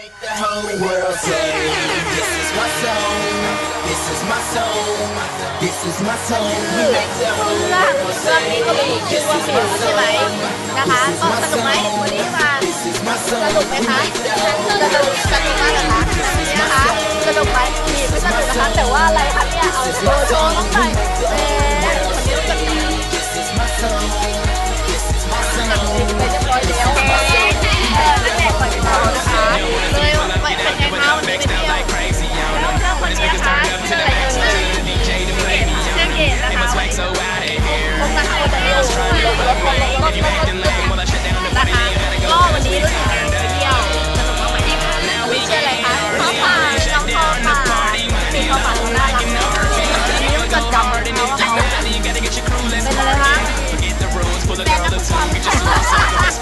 รื่อง world เรื่องนี้ก็มี say, ชื่อว่าเหมียวใช่ไหมนะคะก็สนุกไหมวันนี้มาสนุกไหมคะสนุกสนุกมากนะคะนี่นะคะสนุกไหมนี่ไม่สนุกนะคะแต่ว่าอะไรคะเนี่ยเอาโชว์ We just lost